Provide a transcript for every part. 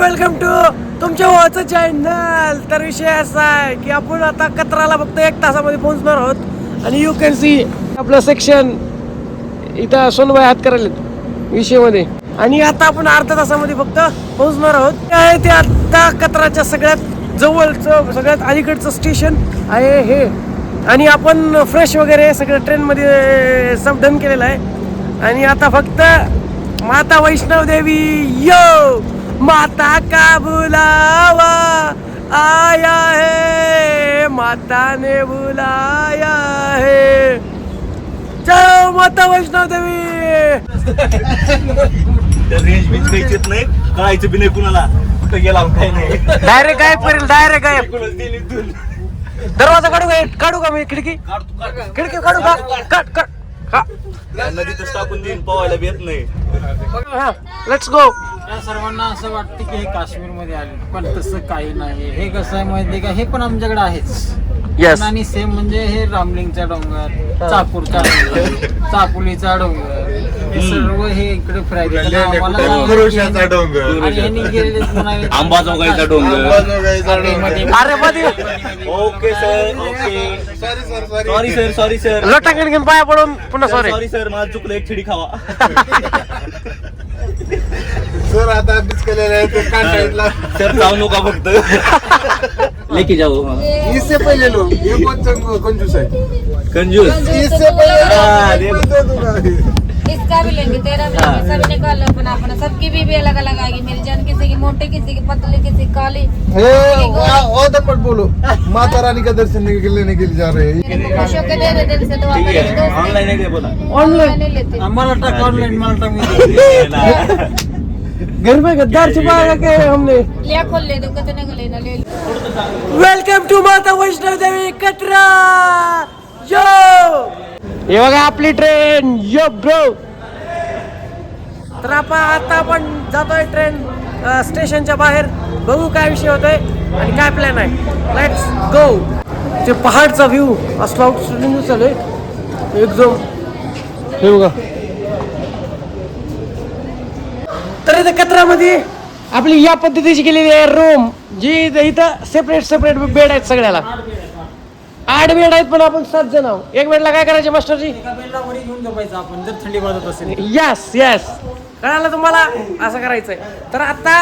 Welcome to तुमच्या ओळचं channel तर विषय असा आहे की आपण आता कत्राला फक्त एक तासामध्ये पोहोचणार आहोत. आणि यू कॅन सी आपलं सेक्शन इथं सोनबाई हात करायला विषयमध्ये. आणि आता आपण अर्ध्या तासामध्ये फक्त पोहोचणार आहोत. ते आहे ते आता कत्राच्या सगळ्यात जवळचं सगळ्यात अलीकडचं स्टेशन आहे हे. आणि आपण फ्रेश वगैरे सगळं ट्रेनमध्ये सब डन केलेलं आहे. आणि आता फक्त माता वैष्णव देवी यो माता का बुलावा आया है माता ने बुलाया है। जय माता वैष्णव देवी। रेंज बीच द्यायचीच नाही. कळायचं बी नाही कुणाला. कुठं गेला काय नाही. डायरेक्ट गायब करेल डायरेक्ट गायब. कुणाला दिली दूर. दरवाजा काढू का? काढू का मी? खिडकी. खिडकी काढू का? काढ काढ. हा. नदीतच टाकून देईन पवायला येत नाही. हा लेट्स गो या सर्वांना असं वाटतं की हे काश्मीरमध्ये आले पण तसं काही नाही. हे कसं आहे माहिती का? हे पण आमच्याकडे आहेच. Yes. आणि सेम म्हणजे हे रामलिंगचा डोंगर चाकूरचा डोंगर चापुलीचा डोंगर हे सर्व हे इकडे फिरायचे आम्हाला पुरुषाचा डोंगर. आणि ह्यांनी गेलेले म्हणाले- आंबाजोगाईचा डोंगर. अरे मध्ये okay sir okay. Sorry sir sorry sir sorry sir लोटांगण घेऊन पाया पडून पुन्हा सॉरी सॉरी सर मला चुकलं एक छिडी खावा. सर आता अभ्यास केलेला आहे ते काटायला सर जाऊ नका फक्त. लेके जाऊ. इससे पहिले लोग ये कौन सा कंजूस है कंजूस. इससे पहिले हाँ, लोग, ये- मैं दे दूंगा। इसका भी लेंगे तेरा भी लेंगे सब निकाल लो अपना अपना सबकी भी, भी अलग अलग आएगी। मेरी जान किसी की मोटी किसी की पतली किसी की काली। हे वा- वादन मत बोलो. माता रानी का दर्शन लेने के लिए जा रहे हैं. मेरे को खुश होकर दे दे दिल से दुआ ठीक करेगी आहे दोस्त ऑनलाईन आहे ते बोला? ऑनलाइन नहीं लेते घर में गद्दार छुपाया के हमने। लिया खोल ले दो कितने को लेना ले लो। वेलकम टू माता वैष्णव देवी कटरा यो हे बघा आपली ट्रेन यो ब्रो तर आपण आता आपण जातोय ट्रेन स्टेशनच्या बाहेर. बघू काय विषय होतोय आणि काय प्लॅन आहे. लेट्स गो ते पहाडचा व्ह्यू असला आउटस्टँडिंग दिसतोय एकदम हे बघा. तर इथं कचरामध्ये आपली या पद्धतीची केलेली आहे रूम जी इथं- इथं सेपरेट सेपरेट बेड आहेत सगळ्याला. आठ बेड आहेत पण आपण सात जण आहोत. एक बेडला काय करायचे मास्टरजी? एका बेलला वरी घेऊन झोपायचं आपण जर थंडी वाजत असेल यस यस कळालं तुम्हाला? असं करायचंय. तर आता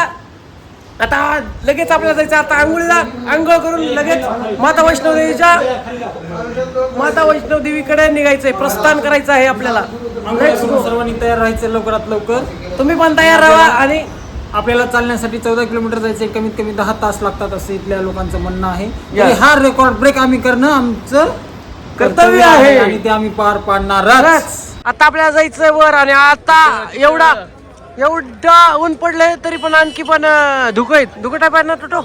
आता लगेच आपल्याला जायचं आता आंघोळीला आंघोळ करून लगेच माता वैष्णव देवीच्या माता वैष्णव देवीकडे निघायचंय. प्रस्थान करायचं आहे आपल्याला. सर्वांनी तयार राहायचं लवकरात लवकर. तुम्ही पण तयार राहा आणि आपल्याला चालण्यासाठी चौदा किलोमीटर जायचे कमीत कमी दहा तास लागतात असं इथल्या लोकांचं म्हणणं आहे. तरी हा रेकॉर्ड ब्रेक आम्ही करणं आमचं कर्तव्य आहे. आणि ते आम्ही पार पाडणारच. खरंच. आता आपल्याला जायचंय वर आणि आता एवढा एवढा ऊन पडलंय तरी पण आणखी पण धुकं आहेत. धुकं आहे ना टोटो?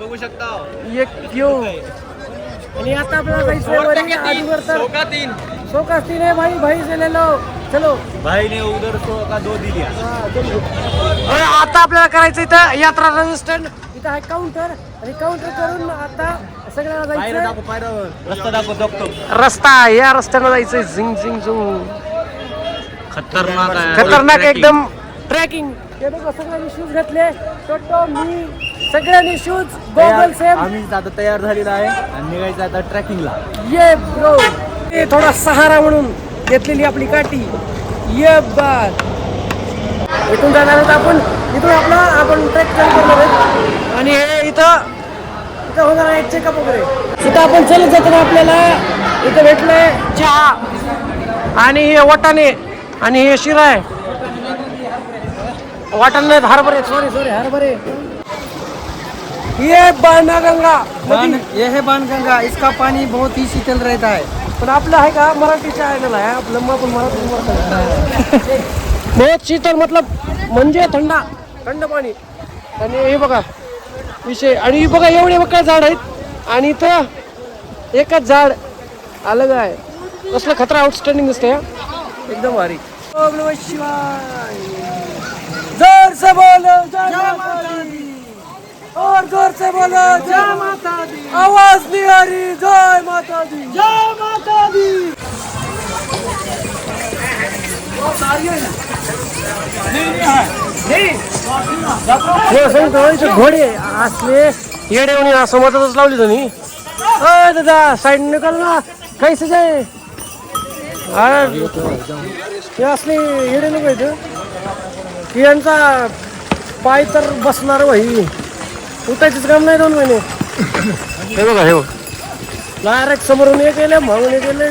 बघू शकता एक यो. आणि आता आपल्याला जायचंय वर अजून तर सोकास तीन. है भाई भाई से ले लो चलो. भाई ने उधर सो का दो दिल्या अरे आता आपल्याला करायचं इथं यात्रा रेजिस्टंट इथं आहे काउंटर आणि काउंटर करून आता सगळ्याला जायचं. रस्ता दाखव दाखवतो रस्ता या रस्त्यानं जायचंय झिंग झिंग झुंग. खतरनाक आहे. खतरनाक एकदम ट्रॅकिंग हे बघा सगळ्यांनी शूज घातले. टोटो मी सगळ्यांनी शूज गोगल सेम आम्ही आता तयार झालेला आहे. आणि निघायचं आता ट्रॅकिंगला ये ब्रो ते थोडा सहारा म्हणून. घेतलेली आपली काठी. ये बात इथून जाणार आहोत आपण. इथून आपला आपण ट्रेक करणार आणि हे इथं इथं होणार आहे चेकअप वगैरे. इथं आपण चलत जाताना आपल्याला इथं भेटलंय चहा आणि हे वाटाणे आणि हे शिरा आहे. वाटाणे नाहीत हरभरे सॉरी सॉरी हरभरे. ये बाणगंगा नदी. ये है बाणगंगा इसका पानी बहुत ही शीतल रहता है। पण आपलं आहे का? मराठी चॅनल आहे. आपलं मग आपण मराठी बहुत शीतल मतलब म्हणजे थंडा थंड पाणी. आणि हे बघा विषय. आणि हे बघा एवढे बघा झाड आहेत. आणि इथं एकच झाड अलग आहे. कसलं खतरा आउटस्टँडिंग असते हा. एकदम भारी. शिवाय जोर से बोलो जय माता दी और जोर से बोलो जय माता दी आवाज नहीं आ रही हो सांगतो इथे घोडे असले येडे असं मदतच लावली तुम्ही? दादा साईड निकाल ना. कैसे जाय? अरे, हे असले येडे लोक आहेत की यांचा पाय तर बसणार भाई उठायचीच काम नाही दोन महिने. हे बघा हे डायरेक्ट समोरून एक गेले मागून एक गेले.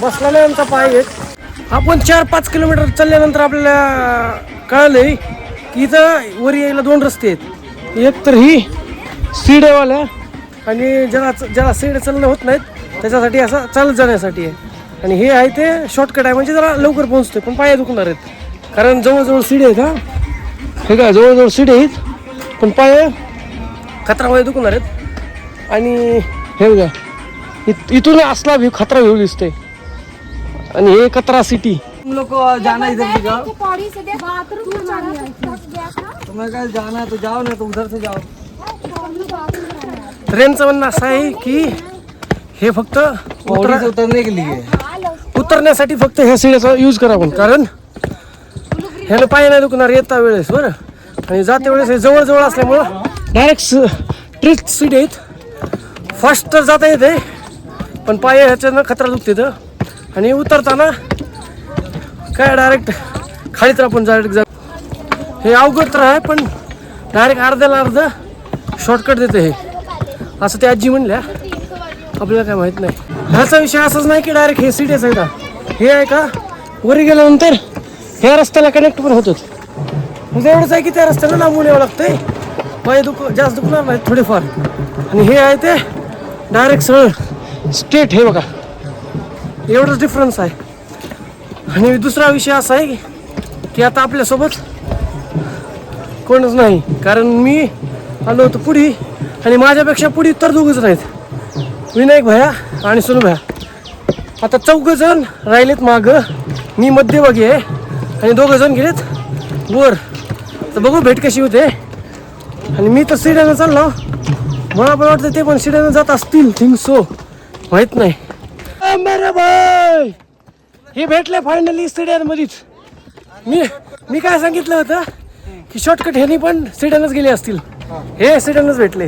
बसला नाही आमचा पाय घेत आपण चार पाच किलोमीटर चालल्यानंतर आपल्याला कळलंय की इथं वर यायला दोन रस्ते आहेत. एक तर ही सीडेवाल्या आणि ज्याला ज्याला सीड चालणं होत नाहीत त्याच्यासाठी असा चालत जाण्यासाठी आहे. आणि हे आहे ते शॉर्टकट आहे म्हणजे जरा लवकर पोहोचतोय पण पाय दुखणार आहेत. कारण जवळजवळ सीड आहेत हा. हे काय जवळजवळ सीड आहेत पण पाय खतरामध्ये दुखणार आहेत. आणि हे बघा इथून असला व्ह्यू खतरा व्ह्यू दिसतोय. आणि हे कतरा सिटी. लोक जाना इधर से जाओ। तुम्हें कहीं जाना है तो जाओ ना तो उधर से जाओ। ट्रेनचं म्हणणं असं आहे की हे फक्त पौड़ी उतरा उतरने के लिए। उतरण्यासाठी फक्त ह्या सिड्याचा यूज करा आपण कारण ह्यानं पाय नाही दुखणार येता वेळेस बरं? आणि जाते वेळेस हे जवळजवळ असल्यामुळं डायरेक्ट ट्रिक सीट आहेत. फास्ट तर जाता येते पण पाय ह्याच्यानं खतरा दुखते तर आणि उतरताना काय डायरेक्ट खाली तर आपण डायरेक्ट जा हे अवघड तर आहे पण डायरेक्ट अर्ध्याला अर्ध शॉर्टकट देते हे. असं ते आजी म्हणल्या. आपल्याला काय माहीत नाही. ह्याचा विषय असाच नाही की डायरेक्ट हे सिटीच आहे. का हे आहे का? वरी गेल्यानंतर ह्या रस्त्याला कनेक्ट पण होतच. म्हणजे एवढंच आहे की त्या रस्त्याला लांबून यावं लागतंय. पाय दुख जास्त दुखणार नाही थोडेफार. आणि हे आहे ते डायरेक्ट सरळ. स्टेट हे बघा. एवढंच डिफरन्स आहे. आणि दुसरा विषय असा आहे की आता आपल्यासोबत कोणच नाही. कारण मी आलो होतो पुढी आणि माझ्यापेक्षा पुढी तर दोघंच नाहीत. विनायक भया आणि सोनू भया. आता चौघ जण राहिलेत माग. मी मध्यभागी आहे आणि दोघं जण गेलेत वर. तर बघू भेट कशी होते. आणि मी तर सिड्यानं चाललो. मला पण वाटतं ते पण सिड्यानं जात असतील. Think so. माहीत नाही. अ, भाई हे भेटले फायनली सिड्यांमध्येच मी मी काय सांगितलं होतं? की शॉर्टकट ह्यानी पण सिड्यानच गेले असतील. हे सिड्यानच भेटले.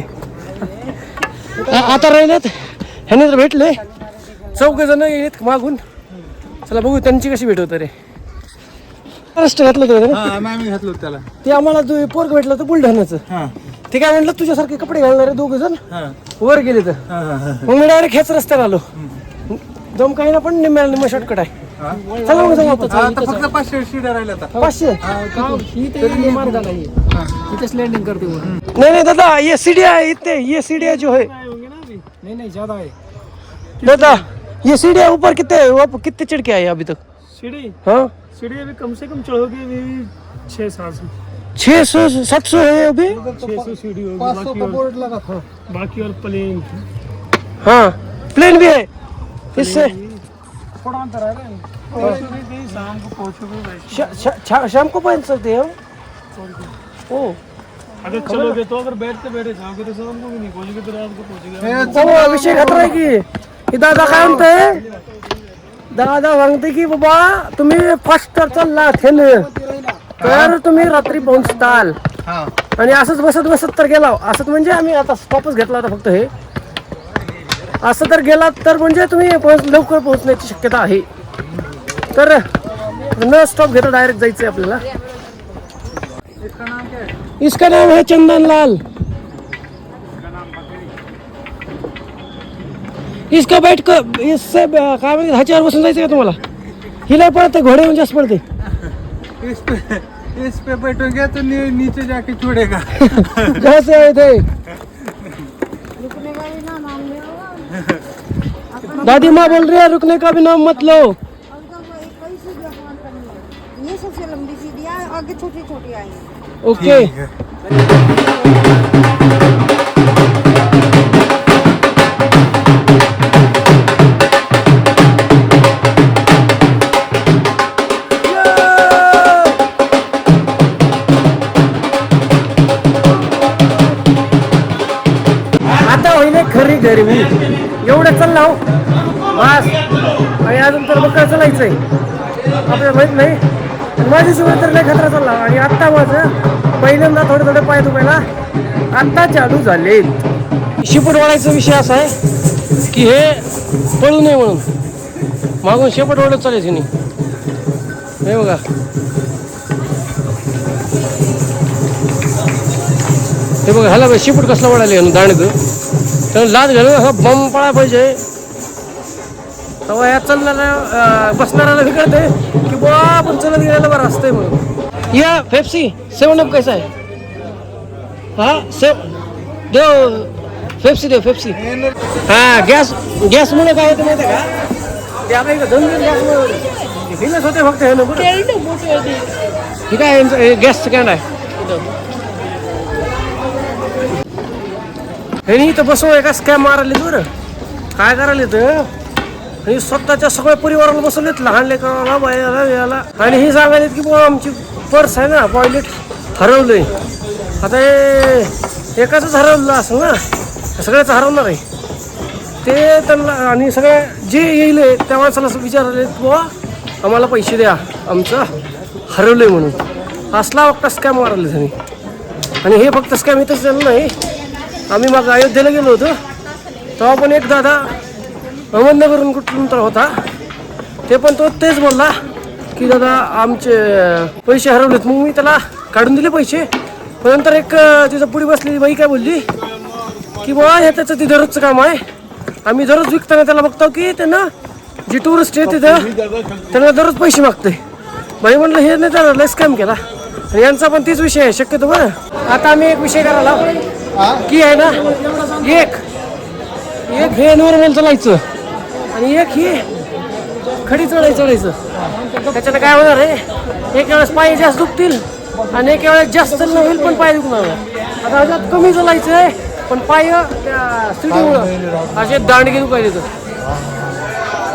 आता राहिलेत. ह्याने तर भेटले. चौघ जण गेलेत मागून. चला बघू त्यांची कशी भेट होतं रे. महाराष्ट्र घातलं होतं त्याला. ते आम्हाला जो पोरग भेटलं होतं बुलढाण्याचं. ते काय म्हटलं तुझ्यासारखे कपडे घालणारे दोघ जण वर गेले तर मग मी डायरेक्ट ह्याच रस्त्याला आलो. दम काही ना पण निम्म्या निम्मा शॉर्टकट आहे. चला मग जाऊ आपण. आता फक्त पाचशे शिड्या राहिल्या आता. पाचशे? इथेच लैंडिंग करते हुए नहीं नहीं दादा ये सीढ़िया है इतने ये सीढ़िया जो है नहीं नहीं ज़्यादा है दादा ये सीढ़िया ऊपर कितने आप कितने चढ़ के आए अभी तक? सीढ़ी हाँ? सीढ़ी अभी कम से कम चढ़ोगे भी छः सात सौ. छः सौ सात सौ है अभी? छः सौ सीढ़ी होगी बाकी और बोर्ड लगा था। बाकी और प्लेन हाँ प्लेन भी है। इससे थोड़ा अंतर है। ना पहुंचोगे कहीं शाम को शाम को पहन सकते हैं हम ओ अगर चलोगे तो अगर बैठते बैठे जाओगे तो शाम को भी नहीं पहुंचोगे तो रात को पहुंचोगे ओ अभिषेक खतरा आहे की हे दादा काय म्हणते दादा सांगते की बाबा तुम्ही फर्स्ट तर चालला थेन तर तुम्ही रात्री पोहोचताल आणि असंच बसत बसत तर गेला असंच म्हणजे आम्ही आता स्टॉपच घेतला होता फक्त हे असं तर गेलात तर म्हणजे तुम्ही पोहोच लवकर पोहोचण्याची शक्यता आहे. तर न स्टॉप घेता डायरेक्ट जायचं आहे आपल्याला. इसका नाम है चंदन लाल इसका बैठ कर इससे काय म्हणते ह्याच्यावर बसून जायचं का तुम्हाला? हिला पडते घोडे म्हणजे जास्त पडते इस पे इस पे बैठोगे तो नी, नीचे जाके छोड़ेगा. जहाँ से आए थे रुकने का भी ना दादी माँ बोल रही है रुकने का भी नाम मत लो. छोटी छोटी आई हैं ओके आता होईल खरी घरी मी. एवढं चालला हो. बस. आणि अजून तर बघा चालायचंय? आपल्याला माहीत नाही माझी सुरुवात तर लय खतरा चालला. आणि आत्ता माझं पहिल्यांदा थोडे थोडे पाय दुखायला आत्ता चालू झाले. शेपट वाढायचा विषय असा आहे की हे पळू नये म्हणून. मागून शेपट ओढत चालेल तिने हे बघा. हे बघा ह्याला बघ, शिपूट कसला वाढायला दांडग. तर लाच घालून हा बम पळा पाहिजे. तेव्हा या चालणाऱ्या बसणाऱ्याला बी कळते की बुवा आपण चलत गेलेलं बरं असतंय म्हणून. या फेप्सी सेवन अप कैसा आहे? हा सेव देव फेप्सी देव फेप्सी हा गॅस गॅसमुळे काय होतं माहिती आहे का? ते फेमस होते. फक्त हे हे हे गॅसचं कॅन्ड आहे? हे इथं बसव एका स्कॅम मारायला बरं. काय करायला तर आणि स्वतःच्या सगळ्या परिवाराला बसवलेत लहान लेकराला बायाला याला. आणि हे सांगायलेत की बुवा आमची पर्स आहे ना टॉयलेट हरवलंय. आता हे एकाच हरवलं असं ना सगळ्याच हरवणार आहे. ते त्यांना आणि सगळ्या जे येईल त्या माणसाला असं विचारले बुवा आम्हाला पैसे द्या आमचं हरवलंय म्हणून. असला वाटता स्कॅम मारले त्यांनी. आणि हे फक्त स्कॅम इथंच झालं नाही. आम्ही मग अयोध्येला गेलो होतो. तेव्हा पण एक दादा अहमदनगरहून कुठून तर होता ते पण तो तेच बोलला की दादा आमचे पैसे हरवलेत. मग मी त्याला काढून दिले पैसे. पण नंतर एक तिथं पुढे बसलेली बाई काय बोलली की बुवा हे त्याचं ते दररोजचं काम आहे. आम्ही दररोज विकताना त्याला बघतो की त्यांना जी टुरिस्ट आहे तिथं त्यांना दररोज पैसे मागते बाई म्हणलं हे नाही त्याला लस काम केला. आणि यांचा पण तीच विषय आहे शक्यतो बरं. आता आम्ही एक विषय करायला की आहे ना एक एक हे नॉर्मल चालायचं आणि एक हे. खडी चढायचं चढायचं त्याच्यानं काय होणार आहे? एक वेळेस पाय जास्त दुखतील आणि एक वेळेस जास्त चालणं होईल पण पाय दुखणार आता अजून कमी चालायचं आहे पण पाय त्या सिटीमुळं असे दांडगे दुखायचे तर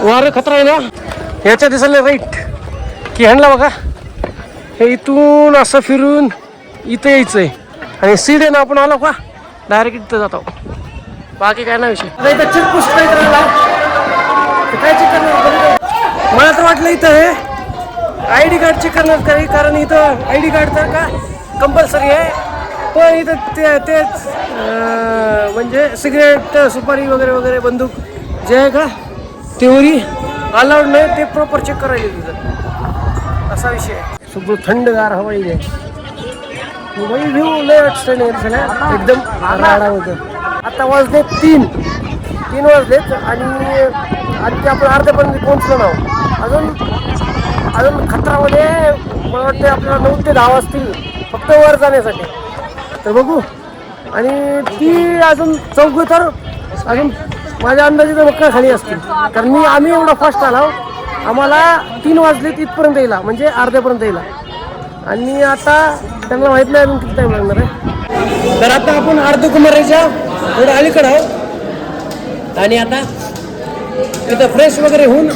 वारं खतरा आहे ना? ह्याच्या दिसायला राईट की ह्यांना बघा हे इथून असं फिरून इथं यायचं आहे आणि सीड आहे ना आपण आलो का? डायरेक्ट इथं जातो. बाकी काय नाही विषय. आता इथं चेकपोस्ट काय करायला? काय चेक करणार मला तर वाटलं इथं हे आय डी कार्ड चेक करणार काही कारण इथं आय डी कार्ड तर का कंपल्सरी आहे. पण इथं ते तेच म्हणजे सिगरेट सुपारी वगैरे वगैरे बंदूक जे आहे का तेवढी अलाउड नाही ते प्रॉपर चेक करायला तिथं. असा विषय आहे. सगळं थंडगार हवा आहे. मुंबई व्ह्यू लय अडचण झाल्या एकदम राडा होतं. आता वाजले तीन. तीन वाजलेत आणि आणखी आपण अर्ध्यापर्यंत पोहोचलो ना. अजून अजून खतरामध्ये मला वाटते आपल्याला नऊ ते दहा वाजतील फक्त वर जाण्यासाठी. तर बघू. आणि ती अजून चौघ तर अजून माझ्या अंदाजे तर मक्का खाली असतील. कारण मी आम्ही एवढा फास्ट आलो. आम्हाला तीन वाजले तिथपर्यंत येईल म्हणजे अर्ध्यापर्यंत येईल आणि आता त्यांना माहीत नाही अजून किती टाइम लागणार आहे. तर आता आपण अर्धकुमारीच्या थोडं अलीकडं आहोत. आणि आता इथं फ्रेश वगैरे होऊन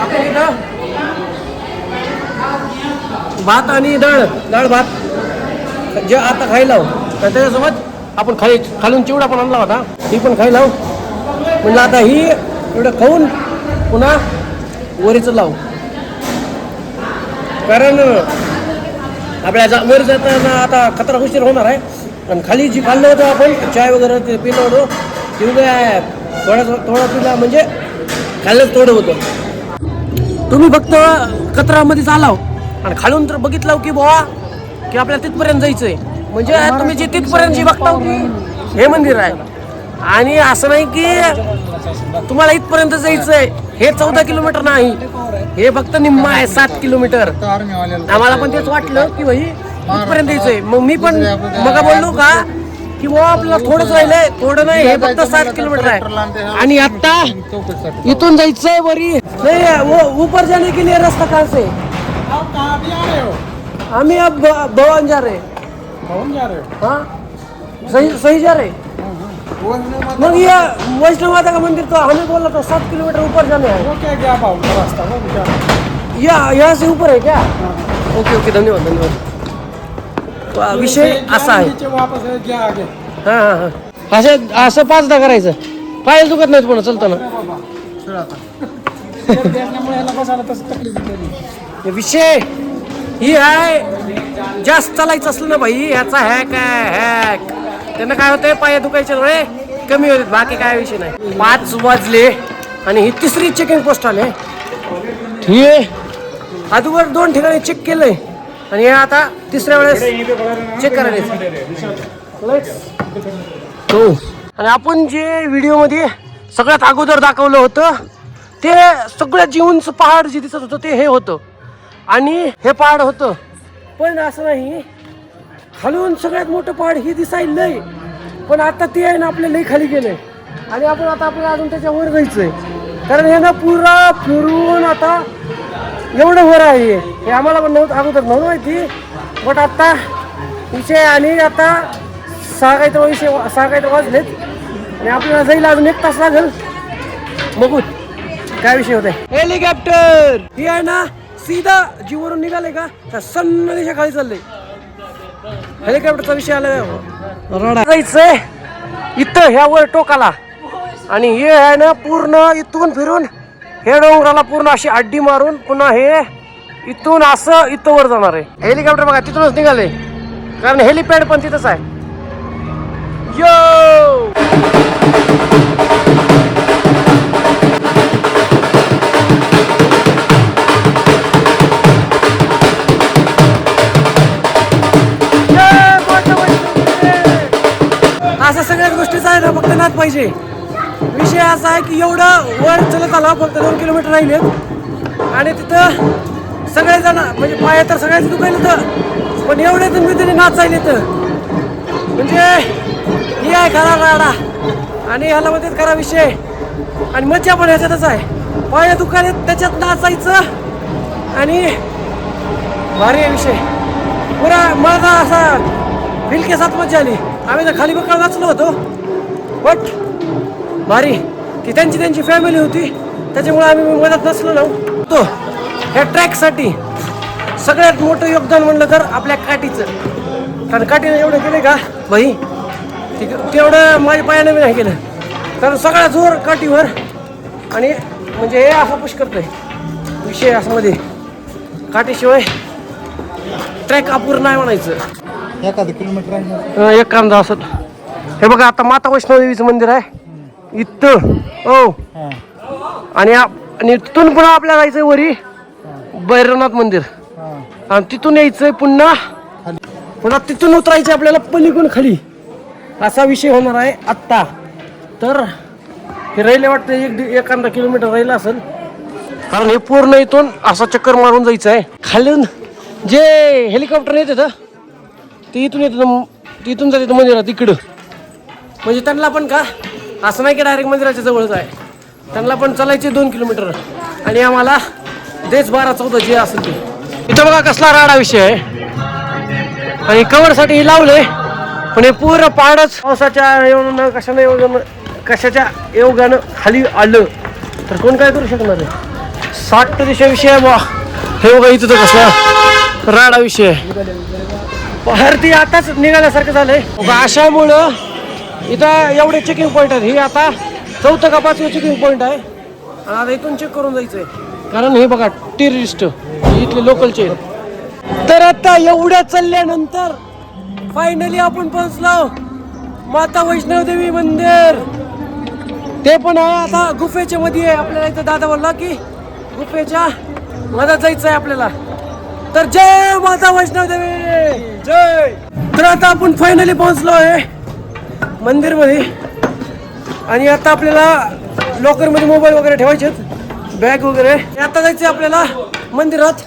आपण इथं भात आणि डाळ डाळ भात जे आता खायला आहो तर त्याच्यासोबत आपण खाली खालून चिवडा पण आणला होता. ही पण खायला म्हणलं आता ही एवढं खाऊन पुन्हा वरीचं लावू. कारण आपल्या जा वर जाताना आता खतरा उशीर होणार आहे. आणि खाली जी खाल्लं होतं आपण चाय वगैरे ते पिलं होतो ते थोडं थोडं पिला म्हणजे खाल्लंच थोडं होतं. तुम्ही फक्त कचरामध्ये चालाव. आणि खालून तर बघितलं की बुवा की आपल्याला तिथपर्यंत जायचंय. म्हणजे तुम्ही जे तिथपर्यंत जी बघता की हे मंदिर आहे. आणि असं नाही की तुम्हाला इथपर्यंत जायचंय. हे चौदा किलोमीटर नाही. हे फक्त निम्मा आहे सात किलोमीटर. आम्हाला पण तेच वाटलं की भाई इथपर्यंत यायचंय मग मी पण मग बोललो का की बुवा आपल्याला थोडंच राहिलंय थोडं नाही हे फक्त सात किलोमीटर आहे. आणि आता इथून जायचंय वरी. नहीं वो ऊपर जाने के लिए रास्ता कहाँ से हमें अब भवन जा रहे भवन जा रहे हाँ? सही सही जा रहे मग ये वैष्णव माता का मंदिर तो हमें बोला तो सात किलोमीटर ऊपर जाने है क्या गैप आउट रास्ता वो या यहाँ से ऊपर है क्या? ओके ओके धन्यवाद धन्यवाद. विषय असा आहे. है हां हां. हां असं असं पाचदा करायचं. पाय दुखत नाहीत पुन्हा चलताना हे विषय ही आहे जास्त चालायचं असलं ना भाई ह्याचा हॅक आहे हॅक त्यांना काय होतंय पाय दुखायचे डोळे कमी होते बाकी काय विषय नाही. पाच वाजले आणि ही तिसरी चेकिंग पोस्ट आले. ठीक आहे अगोदर दोन ठिकाणी चेक केलंय. आणि हे आता तिसऱ्या वेळेस चेक करायला हो आणि आपण जे व्हिडिओमध्ये सगळ्यात अगोदर दाखवलं होतं ते सगळ्यात जीवनचं पहाड जे दिसत होतं ते हे होतं. आणि हे पहाड होतं. पण असं नाही. खालून सगळ्यात मोठं पहाड हे दिसायला लय पण आता ते आहे ना आपल्या लई खाली गेलंय. आणि आपण आता आपल्याला अजून त्याच्यावर जायचंय. कारण हे ना पुरा फिरून आता एवढं वर आहे. हे. हे आम्हाला पण नव्हतं अगोदर नव्हतं माहिती. बट आता विषय आणि आता सहा काहीतरी विषय सहा काहीतरी वाजलेत आणि आपल्याला जाईल अजून एक तास लागेल. बघू काय विषय होत हेलिकॉप्टर ही आहे ना सीधा जीवरून निघाले का? तर सन्न दिशा खाली चालले. हेलिकॉप्टरचा विषय आला रडा. जायचंय इथं ह्या वर टोकाला. आणि हे आहे ना पूर्ण इथून फिरून हे डोंगराला पूर्ण अशी अड्डी मारून पुन्हा हे इथून असं इथं वर जाणार आहे. हेलिकॉप्टर बघा तिथूनच निघाले. कारण हेलिपॅड पण तिथंच आहे. यो! असं सगळ्याच गोष्टीचा आहे ना फक्त नाच पाहिजे. विषय असा आहे की एवढं वर चलत आला फक्त दोन किलोमीटर राहिलेत. आणि तिथं सगळेजण म्हणजे पाया तर सगळ्यांचं दुखायला तर पण एवढे तुम्ही तरी नाचायले तर म्हणजे ही आहे खरा राडा. आणि ह्याला मध्ये खरा विषय. आणि मज्जा पण ह्याच्यातच आहे. पाया दुखायला त्याच्यात नाचायचं आणि भारी आहे विषय. पुरा माझा असा फिलके सात मजा आली. आम्ही तर खाली बकाळ वाचलो होतो. बट भारी. ती त्यांची त्यांची फॅमिली होती. त्याच्यामुळे आम्ही मदत नसलो नव्हतो ह्या ट्रॅकसाठी सगळ्यात मोठं योगदान म्हणलं तर आपल्या काठीचं. कारण काठीनं एवढं केलं का? भाई ते- तेवढं माझ्या पायाने मी नाही केलं. कारण सगळा जोर काठीवर. आणि म्हणजे हे असं पुश करतोय. विषय असं मध्ये काठीशिवाय ट्रॅक अपूर्ण आहे म्हणायचं. एखादं किलोमीटर आहे. एक कांदा असत हे बघा आता माता वैष्णोदेवीचं मंदिर आहे. इथं. हो आणि आप- आणि तिथून पुन्हा आपल्याला जायचंय वरी भैरवनाथ मंदिर. आणि तिथून यायचंय पुन्हा पुन्हा तिथून उतरायचं आपल्याला पलीकडून खाली. असा विषय होणार आहे आत्ता. तर हे राहिले वाटतं एक दि- एक किलोमीटर राहिलं असेल. कारण हे पूर्ण इथून असा चक्कर मारून जायचं आहे खालून जे हेलिकॉप्टर येते तर ते इथून येतं ते इथून जाते मंदिरात इकडं. म्हणजे त्यांना पण का? असं नाही की डायरेक्ट मंदिराच्या जवळच आहे. त्यांना पण चालायचे दोन किलोमीटर. आणि आम्हाला देश बारा चौदा जे असेल ते. इथं बघा कसला राडा विषय आहे. आणि कवरसाठी हे लावले पण हे पूर्ण पाडच पावसाच्या येऊन कशानं येऊन कशाच्या योगानं खाली आलं तर कोण काय करू शकणार आहे? साठ दिशा विषय आहे बा. हे बघा इथं तर कसला राडा विषय आहे. भारती आताच निघाल्यासारखं झालंय. अशामुळं इथं एवढे चेकिंग पॉईंट आहेत. हे आता चौथं का पाचवं चेकिंग पॉईंट आहे. आणि आता इथून चेक करून जायचंय. कारण हे बघा टेरिस्ट इथले लोकलचे तर आता एवढ्या चालल्यानंतर फायनली आपण पोहोचलो. माता वैष्णवदेवी मंदिर. ते पण आहे आता गुफेच्या मध्ये आहे. आपल्याला इथं दादा बोलला की गुफेच्या मधात जायचं आहे आपल्याला. तर जय माता वैष्णवदेवी जय. तर आता आपण फायनली पोहोचलो आहे. मंदिरमध्ये. आणि आता आपल्याला लॉकरमध्ये मोबाईल वगैरे ठेवायचे बॅग वगैरे. आता जायचं आपल्याला मंदिरात.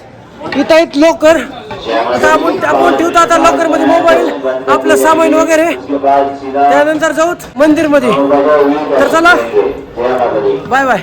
इथं आहेत लॉकर आता आपण आपण ठेवतो आता लॉकरमध्ये मोबाईल आपलं सामान वगैरे. त्यानंतर जाऊत मंदिरमध्ये तर चला. Bye bye